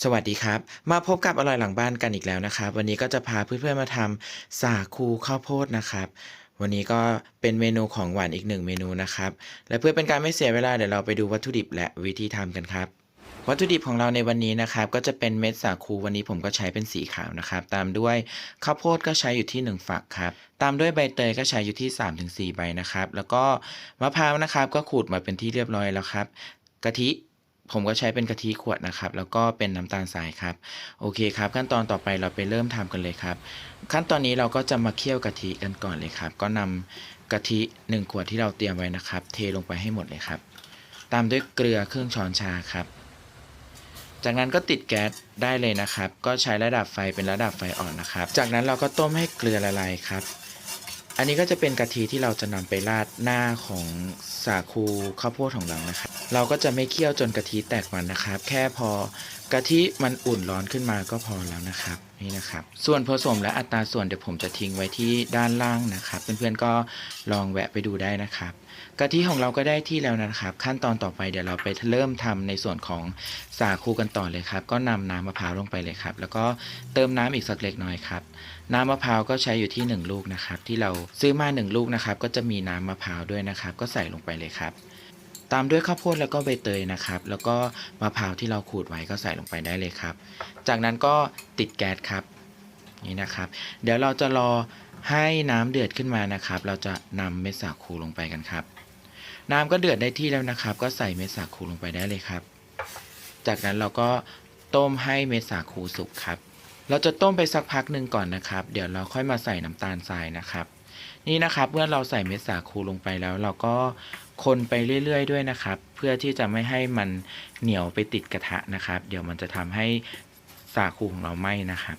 สวัสดีครับ มาพบกับอร่อยหลังบ้านกันอีกแล้วนะครับ วันนี้ก็จะพาเพื่อนๆมาทำสาคูข้าวโพดนะครับ วันนี้ก็เป็นเมนูของหวานอีกหนึ่งเมนูนะครับ และเพื่อเป็นการไม่เสียเวลาเดี๋ยวเราไปดูวัตถุดิบและวิธีทำกันครับ วัตถุดิบของเราในวันนี้นะครับ ก็จะเป็นเม็ดสาคูวันนี้ผมก็ใช้เป็นสีขาวนะครับ ตามด้วยข้าวโพดก็ใช้อยู่ที่ 1 ฝักครับตามด้วยใบเตยก็ใช้อยู่ที่ 3-4 ใบนะครับ แล้วก็มะพร้าวนะครับ ก็ขูดมาเป็นที่เรียบร้อยแล้วครับ กะทิ ผมก็ใช้เป็นกะทิขวดนะครับ แล้วก็เป็นน้ำตาลทรายครับ โอเคครับ ขั้นตอนต่อไปเราไปเริ่มทำกันเลยครับ ขั้นตอนนี้เราก็จะมาเคี่ยวกะทิกันก่อนเลยครับ ก็นำกะทิ 1 ขวดที่เราเตรียมไว้นะครับ เทลงไปให้หมดเลยครับ ตามด้วยเกลือครึ่งช้อนชาครับ จากนั้นก็ติดแก๊สได้เลยนะครับ ก็ใช้ระดับไฟเป็นระดับไฟอ่อนนะครับ จากนั้นเราก็ต้มให้เกลือละลายครับอันนี้ก็จะเป็นกะทิที่เราจะนำไปราดหน้าของสาคูข้าวโพดของเรานะครับ เราก็จะไม่เคี่ยวจนกะทิแตกมันนะครับ แค่พอกะทิมันอุ่นร้อนขึ้นมาก็พอแล้วนะครับนี่นะครับ ส่วนผสมและอัตราส่วนเดี๋ยวผมจะทิ้งไว้ที่ด้านล่างนะครับ เพื่อนๆก็ลองแวะไปดูได้นะครับกะทิของเราก็ได้ที่แล้วนะครับ ขั้นตอนต่อไปเดี๋ยวเราไปเริ่มทำในส่วนของสาคูกันต่อเลยครับ ก็นำน้ำมะพร้าวลงไปเลยครับ แล้วก็เติมน้ำอีกสักเล็กน้อยครับน้ำมะพร้าวก็ใช้อยู่ที่ 1 ลูกนะครับ ที่เราซื้อมา 1 ลูกนะครับ ก็จะมีน้ำมะพร้าวด้วยนะครับ ก็ใส่ลงไปเลยครับ ตามด้วยข้าวโพดแล้วก็ใบเตยนะครับ แล้วก็มะพร้าวที่เราขูดไว้ก็ใส่ลงไปได้เลยครับ จากนั้นก็ติดแก๊สครับนี่นะครับ เดี๋ยวเราจะรอให้น้ำเดือดขึ้นมานะครับ เราจะนำเม็ดสาคูลงไปกันครับ น้ำก็เดือดได้ที่แล้วนะครับ ก็ใส่เม็ดสาคูลงไปได้เลยครับ จากนั้นเราก็ต้มให้เม็ดสาคูสุกครับ เราจะต้มไปสักพักหนึ่งก่อนนะครับ เดี๋ยวเราค่อยมาใส่น้ำตาลทรายนะครับ นี่นะครับเมื่อเราใส่เม็ดสาคูลงไปแล้ว เราก็ คนไปเรื่อย ๆ ด้วยนะครับ เพื่อที่จะไม่ให้มันเหนียวไปติดกระทะนะครับ เดี๋ยวมันจะทำให้สาคูของเราไหม้นะครับ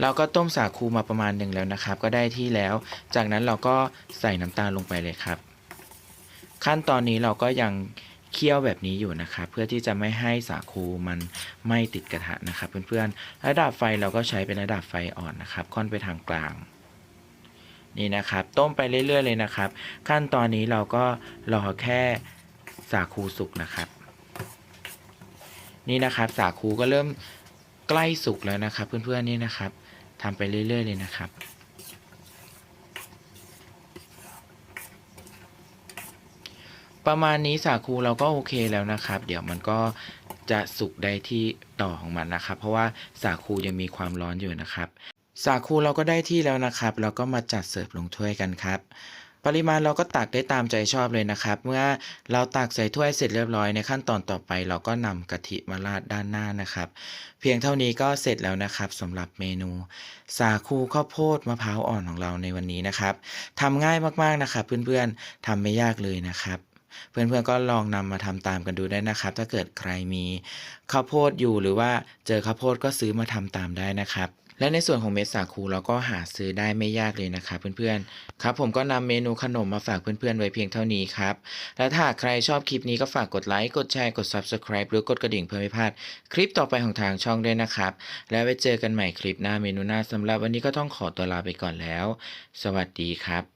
เราก็ต้มสาคูมาประมาณหนึ่งแล้วนะครับ ก็ได้ที่แล้ว จากนั้นเราก็ใส่น้ำตาลลงไปเลยครับ ขั้นตอนนี้เราก็ยัง เคี่ยวแบบนี้อยู่นะครับเพื่อที่จะไม่ให้สาคูมันไม้ติดกระทะนะครับ เพื่อนๆระดับไฟเราก็ใช้เป็นระดับไฟอ่อนนะครับ ค่อนไปทางกลางนี่นะครับต้มไปเรื่อย ๆ เลยนะครับ ขั้นตอนนี้เราก็รอแค่สาคูสุกนะครับ นี่นะครับสาคูก็เริ่มใกล้สุกแล้วนะครับ เพื่อนๆนี่นะครับทำไปเรื่อย ๆ เลยนะครับ ประมาณนี้สาคูเราก็โอเคแล้วนะครับ เดี๋ยวมันก็จะสุกได้ที่ต่อของมันนะครับ เพราะว่าสาคูยังมีความร้อนอยู่นะครับ สาคูเราก็ได้ที่แล้วนะครับ เราก็มาจัดเสิร์ฟลงถ้วยกันครับ ปริมาณเราก็ตักได้ตามใจชอบเลยนะครับ เมื่อเราตักใส่ถ้วยเสร็จเรียบร้อยในขั้นตอนต่อไป เราก็นำกะทิมาราดด้านหน้านะครับ เพียงเท่านี้ก็เสร็จแล้วนะครับสำหรับเมนู สาคูข้าวโพดมะพร้าวอ่อนของเราในวันนี้นะครับทำง่ายมากๆนะครับ เพื่อนๆทำไม่ยากเลยนะครับ เพื่อนๆก็ลองนำมาทำตามกันดูได้นะครับ ถ้าเกิดใครมีข้าวโพดอยู่หรือว่าเจอข้าวโพดก็ซื้อมาทำตามได้นะครับและในส่วนของเม็ดสาคูเราก็หาซื้อได้ไม่ยากเลยนะครับเพื่อนๆ ครับผมก็นำเมนูขนมมาฝากเพื่อนๆ ไว้เพียงเท่านี้ครับ และถ้าใครชอบคลิปนี้ก็ฝากกดไลค์ กดแชร์ กด Subscribe หรือกดกระดิ่งเพื่อไม่พลาด คลิปต่อไปของทางช่องด้วยนะครับ แล้วไว้เจอกันใหม่คลิปหน้าเมนูหน้าสำหรับวันนี้ก็ต้องขอตัวลาไปก่อนแล้ว สวัสดีครับ